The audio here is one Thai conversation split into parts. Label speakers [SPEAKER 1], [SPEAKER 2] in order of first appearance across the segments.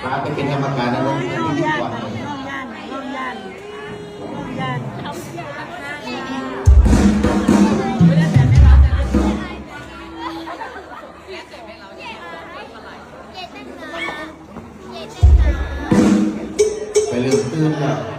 [SPEAKER 1] เป็นกรรมการนะน้องพิธีกร
[SPEAKER 2] ร่องย่านร่องย่านร่องย่าน
[SPEAKER 1] ไปเรื่องตื่นแล้ว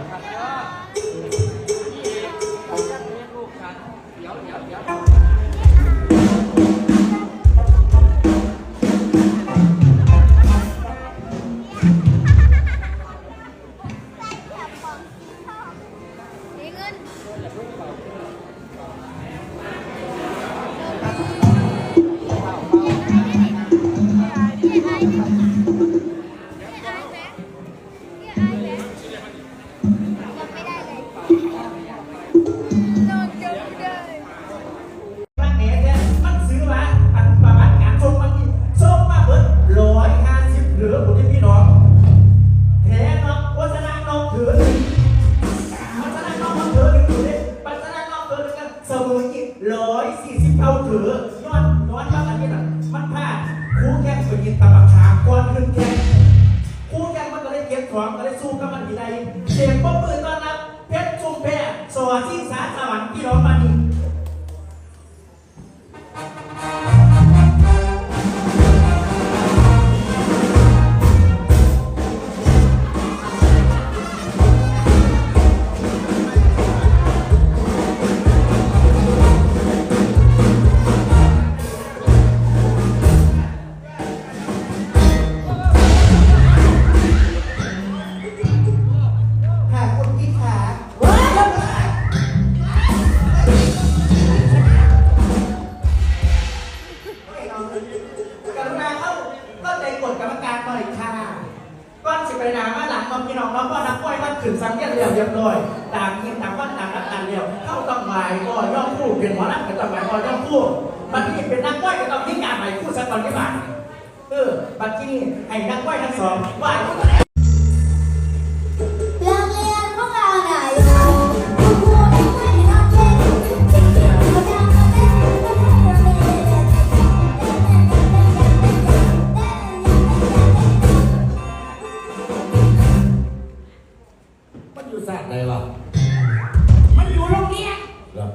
[SPEAKER 3] la. มุยร้อยสี่สิบเท่าถือยอดย้อนมาอันนี้น่ะมันพลาดคู่แข่งไปยินตะบักขาก่อนขึ้นแข่งคู่แข่งมันก็เลยเก็บของก็เลยสู้กับมันที่ใดเสียงปรบมือต้อนรับเพชรชุมแพรสวัสดีสาสวรรค์พี่น้องมานี่ กรรมการหน่อยค่ะก้อนสิบไปนามาหลังมาพี่น้องน้องก็นักก้อยมันขึ้นสังเกตเรียบเรียบร้อยต่างทีนต่างวันต่างรับกางเรียวเข้าต้องหมายก็ย่อคู่เป็นหมอนักก็ต้องหมายก็ย่อคู่บัดนี้เป็นนักก้อยก็ต้องที่การไหวคู่สะกตอนที่บ้านเออบัดนี้ไอ้นักก้อยทั้งสองวคู่
[SPEAKER 4] มัน
[SPEAKER 1] อยู่ศาสตร์ใดวะ
[SPEAKER 3] มันอยู่โรงเรียน
[SPEAKER 1] เหรอ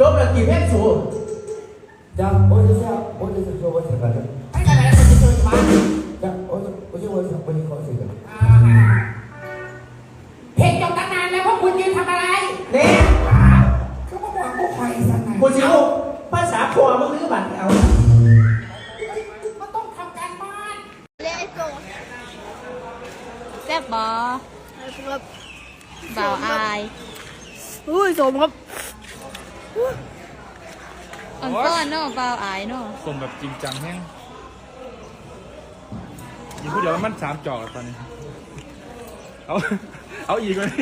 [SPEAKER 5] จบแล้วกี่เพชรสูจ้โอเสีเสียโอเคเสี
[SPEAKER 3] ยโอเคเสียกันเฮ็ดจบการงานแล้วพวกคุณยืนทำอะไรเนี่ยเขาบอกพวกใครสักหน่อยคชิว
[SPEAKER 2] บบ่
[SPEAKER 4] ครับ
[SPEAKER 2] บ่าวอาย
[SPEAKER 4] อุ้ยสมครับ
[SPEAKER 2] อ่อนก้อนเนาะบ่าวอายเนาะ
[SPEAKER 6] ส่งแบบจริงจังแห้งยิงพูดเดี๋ยวมันสามจอกแล้วตอนนี้ เอา เอาอีกเลย